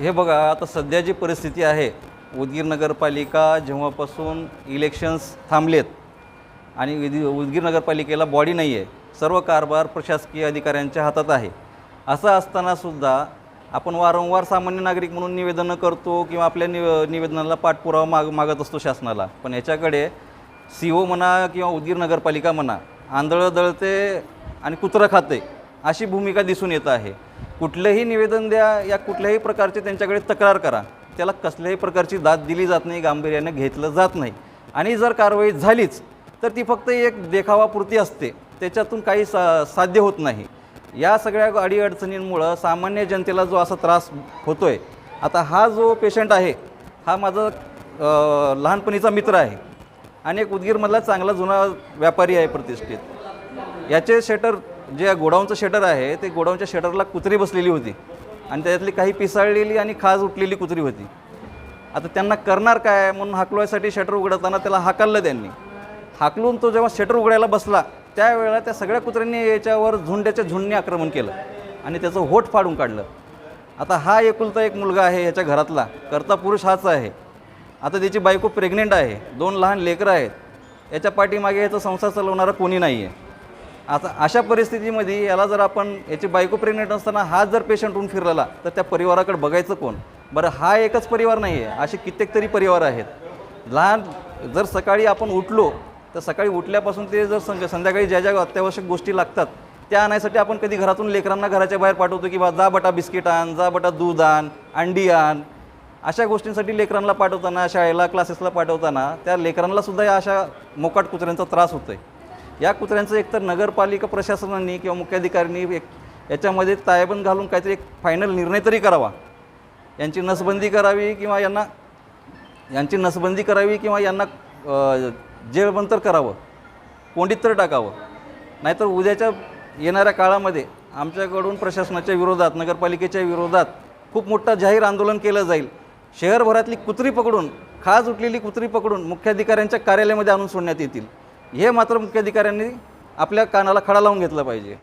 हे बघा आता सध्या जी परिस्थिती आहे उदगीर नगरपालिका जेव्हापासून इलेक्शन्स थांबलेत आणि विधी उदगीर नगरपालिकेला बॉडी नाही आहे सर्व कारभार प्रशासकीय अधिकाऱ्यांच्या हातात आहे. असं असतानासुद्धा आपण वारंवार सामान्य नागरिक म्हणून निवेदनं करतो किंवा आपल्या निव निवेदनाला पाठपुरावा माग मागत असतो शासनाला. पण याच्याकडे सी ओ म्हणा किंवा उदगीर नगरपालिका म्हणा आंधळं दळते आणि कुत्रं खाते अशी भूमिका दिसून येत आहे. कुठलंही निवेदन द्या या कुठल्याही प्रकारचे त्यांच्याकडे तक्रार करा. त्याला कसल्याही प्रकारची दाद दिली जात नाही गांभीर्याने घेतलं जात नाही. आणि जर कारवाई झालीच तर ती फक्त एक देखावापुरती असते. त्याच्यातून काही सा साध्य होत नाही. या सगळ्या अडीअडचणींमुळं सामान्य जनतेला जो असा त्रास होतो आहे आता हा जो पेशंट आहे हा माझा लहानपणीचा मित्र आहे. आणि एक उदगीरमधला चांगला जुना व्यापारी आहे प्रतिष्ठित. याचे शटर जे गोडाऊनचं शटर आहे ते गोडाऊनच्या शटरला कुत्री बसलेली होती. आणि त्याच्यातली काही पिसाळलेली आणि खाज उठलेली कुत्री होती. आता त्यांना करणार काय? म्हणून हाकलवायसाठी शटर उघडताना त्याला हाकललं त्यांनी. हाकलून तो जेव्हा शटर उघडायला बसला त्यावेळेला त्या सगळ्या कुत्र्यांनी याच्यावर झुंड्याच्या झुंडने आक्रमण केलं आणि त्याचं होठ फाडून काढलं. आता हा एकुलता एक मुलगा आहे याच्या घरातला. करता पुरुष हाच आहे. आता त्याची बायको प्रेग्नेंट आहे. दोन लहान लेकरं आहेत. याच्या पाठीमागे याचा संसार चालवणारा कोणी नाही आहे आता अशा परिस्थितीमध्ये याला जर आपण याची बायको प्रेग्नेंट असताना हा जर पेशंट होऊन फिरला तर त्या परिवाराकडे बघायचं कोण? बरं हा एकच परिवार नाही आहे असे कित्येक तरी परिवार आहेत. लहान जर सकाळी आपण उठलो तर सकाळी उठल्यापासून ते जर संध्या संध्याकाळी ज्या ज्या अत्यावश्यक गोष्टी लागतात त्या आणायसाठी आपण कधी घरातून लेकरांना घराच्या बाहेर पाठवतो की बा जा बटा बिस्किट आण जा बटा दूध आण अंडी आण. अशा गोष्टींसाठी लेकरांना पाठवताना शाळेला क्लासेसला पाठवताना त्या लेकरांनासुद्धा या अशा मोकाट कुत्र्यांचा त्रास होतो आहे या कुत्र्यांचं एकतर नगरपालिका प्रशासनाने किंवा मुख्याधिकाऱ्यांनी एक याच्यामध्ये तायबंद घालून काहीतरी एक फायनल निर्णय तरी करावा. यांची नसबंदी करावी किंवा यांना यांची नसबंदी करावी किंवा यांना जेलबंतर करावं कोंडीत तर टाकावं. नाहीतर उद्याच्या येणाऱ्या काळामध्ये आमच्याकडून प्रशासनाच्या विरोधात नगरपालिकेच्या विरोधात खूप मोठं जाहीर आंदोलन केलं जाईल. शहरभरातली कुत्री पकडून खाज उठलेली कुत्री पकडून मुख्याधिकाऱ्यांच्या कार्यालयामध्ये आणून सोडण्यात येतील. हे मात्र मुख्याधिकाऱ्यांनी आपल्या कानाला खडा लावून घेतलं पाहिजे.